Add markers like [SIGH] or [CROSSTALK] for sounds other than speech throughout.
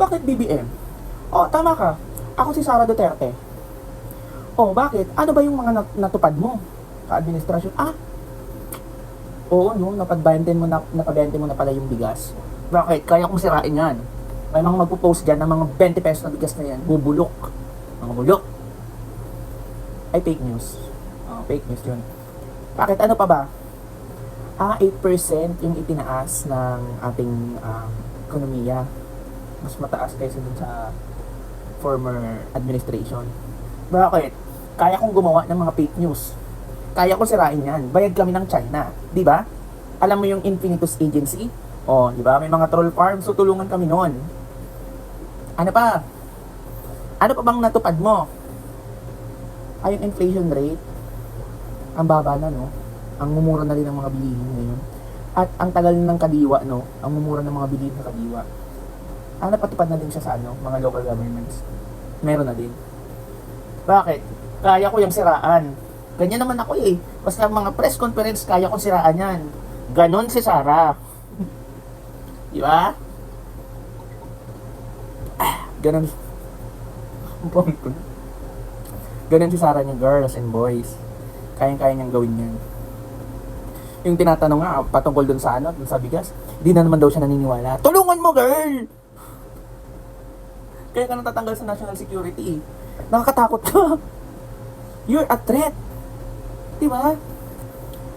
Bakit BBM? Oh, tama ka. Ako si Sara Duterte. Oh, bakit? Ano ba yung mga nat- natupad mo? Sa administrasyon? Ah, oo, no, napagbente mo na, napabente mo na pala yung bigas. Bakit? Kaya kong sirain yan. May mga magpo-post dyan ng mga 20 pesos na bigas na yan. Bubulok. Mga bulok. Ay, fake news. Oh, fake news yun. Bakit? Ano pa ba? Ah, 8% yung itinaas ng ating um, ekonomiya. Mas mataas kaysa dun sa former administration. Bakit? Kaya kong gumawa ng mga fake news. Kaya ko sirain yan. Bayad kami ng China. Di ba? Alam mo yung Infinitus Agency? O, di ba? May mga troll farms, so tulungan kami noon. Ano pa? Ano pa bang natupad mo? Ay, yung inflation rate. Ang baba na, no? Ang mumura na rin ng mga bilihin ngayon. At ang tagal ng kadiwa, no? Ang mumura ng mga bilihin sa kadiwa. Ah, napatupad na din siya sa ano, mga local governments. Meron na din. Bakit? Kaya ko yung siraan. Ganyan naman ako eh. Basta mga press conference, kaya ko siraan yan. Ganon si Sarah. [LAUGHS] Di ba? Ah, ganon. [LAUGHS] Ang. Ganon si Sarah niya, girls and boys. Kayang-kaya niyang gawin yan. Yung tinatanong nga, patungkol dun sa ano, dun sa bigas, di na naman daw siya naniniwala. Tulungan mo, girl! Kaya ka natatanggal sa national security. eh. Nakakatakot ka. [LAUGHS] You're a threat. Di ba?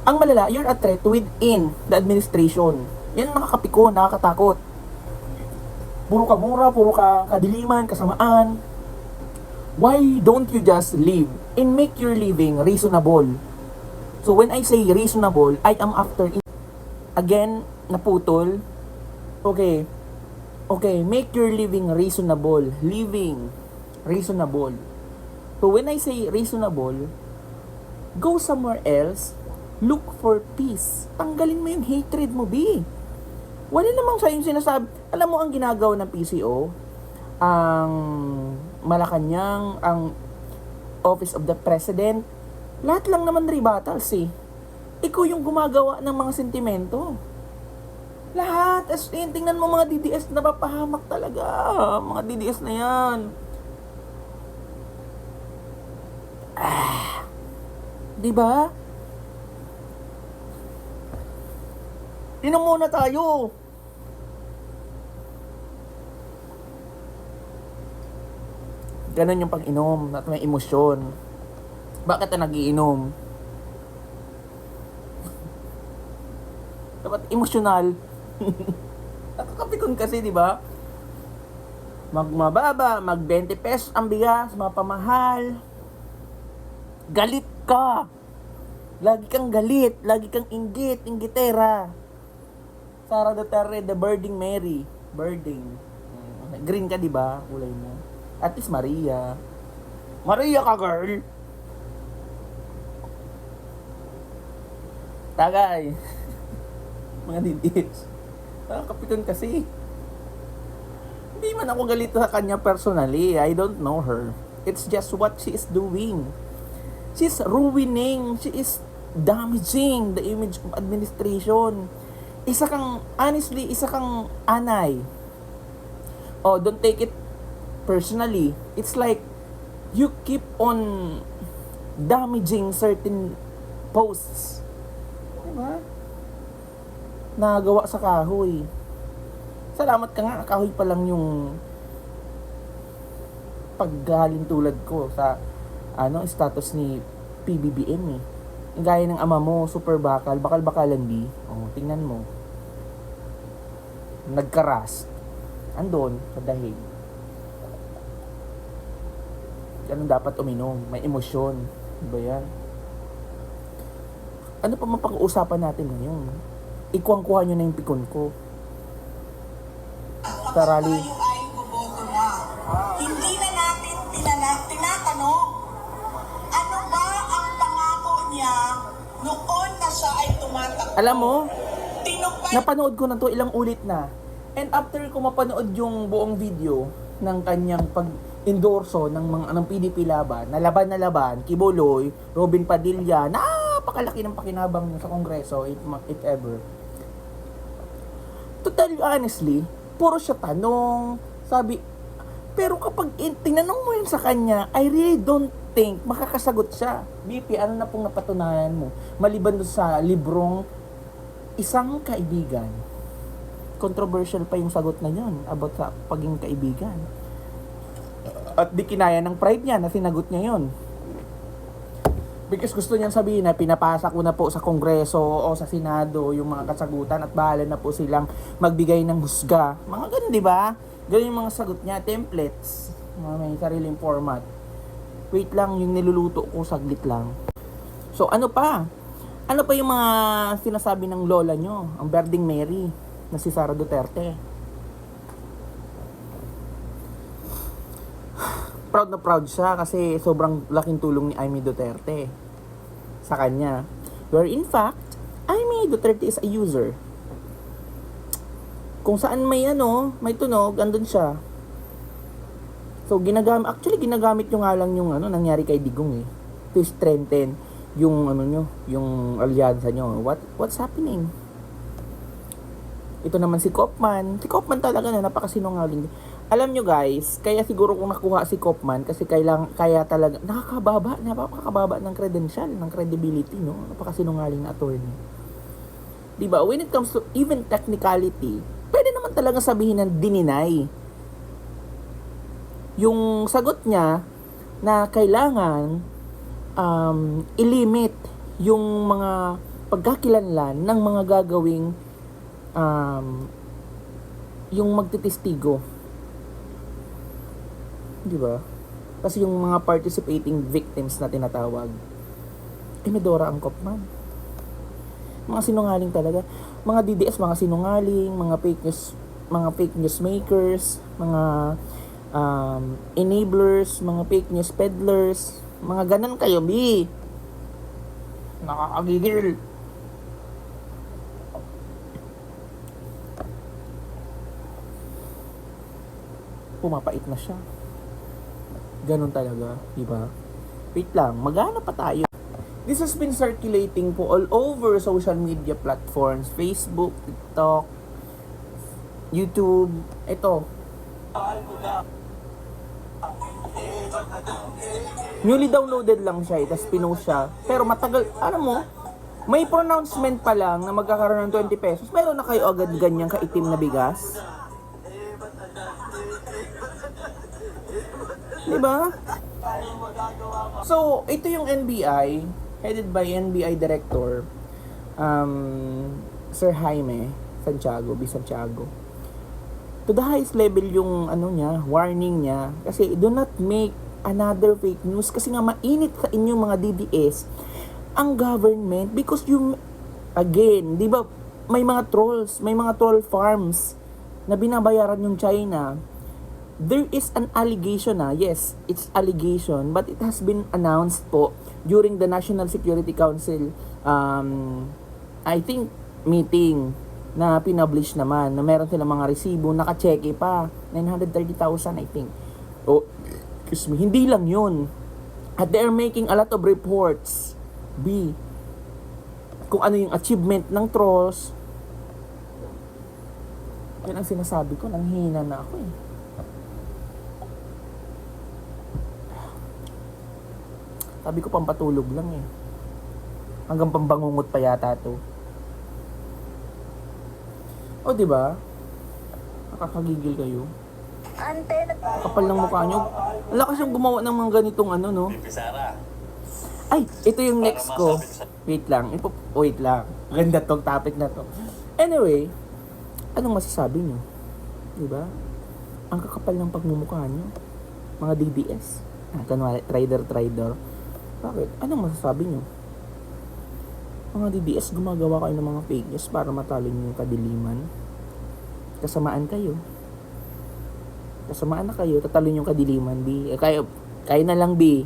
Ang malala, you're a threat within the administration. Yan ang nakakapiko, nakakatakot. Puro ka mura, puro ka kadiliman, kasamaan. Why don't you just live and make your living reasonable? So when I say reasonable, I am after again naputol. Okay. Okay, make your living reasonable. Living reasonable. So when I say reasonable, go somewhere else, look for peace. Tanggalin mo yung hatred mo, B. Wala namang sa yung sinasabi. Alam mo ang ginagawa ng PCO, ang Malacanang, ang Office of the President, lahat lang naman rebuttals eh. Ikaw yung gumagawa ng mga sentimento. Lahat. As in, tingnan mo mga DDS na papahamak talaga. Mga DDS na yan. Ah. Di ba? Inom muna tayo. Ganon yung pag-inom at may emosyon. Bakit ka nagiinom? [LAUGHS] Dapat emosyonal. [LAUGHS] Nakakapikon kasi, di ba? Magmababa, mag 20 pesos ang bigas, mapamahal. Galit ka. Lagi kang galit, lagi kang inggit, inggitera. Sara Duterte, the birding Mary. Birding. Mm, Green ka, di ba? Kulay mo. At least Maria. Maria ka, girl! Tagay. [LAUGHS] Mga didis. Nakakapikon kasi. Hindi man ako galito sa kanya personally. I don't know her. It's just what she is doing. She's ruining. She is damaging the image of administration. Isa kang, honestly, isa kang anay. Oh, don't take it personally. It's like, you keep on damaging certain posts. Diba? Nagawa sa kahoy. Salamat ka nga, kahoy pa lang yung paggaling tulad ko sa ano status ni PBBM eh. Gaya ng ama mo, super bakal, bakal-bakalan di. Oh, tingnan mo. Nagkaras. Andon, sa dahig. Ganun dapat uminom. May emosyon. Diba yan? Ano pa mapag-uusapan natin ngayon? Ikuwang-kuha nyo na yung pikon ko. Na. Hindi na natin tinana, tinatanong ano ba ang pangako niya noon na siya ay tumatakbo. Alam mo, Tinupad napanood ko na to ilang ulit na. And after ko mapanood yung buong video ng kanyang pag-endorso ng mga ng PDP laban, na laban na laban, Kibuloy, Robin Padilla, napakalaki ng pakinabang niya sa Kongreso, if, if ever. Tell you honestly, puro siya tanong, Sabi, pero kapag in- tinanong mo yun sa kanya, I really don't think makakasagot siya. BP, ano na pong napatunayan mo? Maliban doon sa librong isang kaibigan. Controversial pa yung sagot na yun about sa pagiging kaibigan. At di kinaya ng pride niya na sinagot niya yun. Because gusto niyang sabihin na pinapasa ko na po sa Kongreso o sa Senado yung mga kasagutan at bahala na po silang magbigay ng husga. Mga ganun, di ba? Ganun yung mga sagot niya, templates. Mga may sariling format. Wait lang, yung niluluto ko saglit lang. So, ano pa? Ano pa yung mga sinasabi ng lola nyo? Ang Berding Mary na si Sara Duterte. Proud na proud siya kasi sobrang laking tulong ni Amy Duterte sa kanya. Where in fact, Amy Duterte is a user. Kung saan may ano, may tunog, andun siya. So, ginagamit, actually ginagamit nyo nga lang yung ano, nangyari kay Digong eh. To strengthen yung ano nyo, yung alyansa nyo. What, what's happening? Ito naman si Kopman. Si Kopman talaga na napakasinungaling. Alam nyo guys, kaya siguro kung nakuha si Kopman kasi kailang, kaya talaga, nakakababa, napakababa ng credential, ng credibility, no? Napakasinungaling na attorney. Diba? When it comes to even technicality, pwede naman talaga sabihin ng dininay. Yung sagot niya na kailangan um, ilimit yung mga pagkakilanlan ng mga gagawing um, yung magtitistigo. Di ba? Kasi yung mga participating victims na tinatawag, eh Medora ang kopman. Mga sinungaling talaga. Mga DDS, mga sinungaling, mga fake news, mga fake news makers, mga um, enablers, mga fake news peddlers, mga ganan kayo, bi. Nakakagigil. pumapait na siya. Ganun talaga, di ba? Wait lang, magana pa tayo. This has been circulating po all over social media platforms, Facebook, TikTok, YouTube, ito. Newly downloaded lang siya, eh, tapos pinost siya. Pero matagal, alam mo, may pronouncement pa lang na magkakaroon ng 20 pesos. Meron na kayo agad ganyang kaitim na bigas? Di ba? So, ito yung NBI, headed by NBI Director, um, Sir Jaime Santiago, B. Santiago. To the highest level yung ano niya, warning niya. Kasi do not make another fake news. Kasi nga mainit sa inyong mga DDS ang government because you, again, di ba, may mga trolls, may mga troll farms na binabayaran yung China there is an allegation na, yes, it's allegation, but it has been announced po during the National Security Council, um, I think, meeting na pinublish naman, na meron silang mga resibo, nakacheke pa, 930,000 I think. Oh, excuse me, hindi lang yun. At they are making a lot of reports. B, kung ano yung achievement ng trolls. Yan ang sinasabi ko, nanghina na ako eh. Sabi ko pampatulog lang eh. Hanggang pambangungot pa yata to. O di ba? Nakakagigil kayo. Ante, Kapal ng mukha nyo. Ang lakas yung gumawa ng mga ganitong ano, no? Sara, Ay, ito yung next ko. Wait lang. Wait lang. Ganda tong topic na to. Anyway, anong masasabi nyo? Di ba? Ang kakapal ng pagmumukha nyo. Mga DDS. Ah, kunwari, trader, trader. Bakit? Anong masasabi nyo? Mga DDS, gumagawa kayo ng mga fake news para matalo nyo yung kadiliman. Kasamaan kayo. Kasamaan na kayo, tatalo nyo yung kadiliman, B. Eh, kayo, kayo na lang, B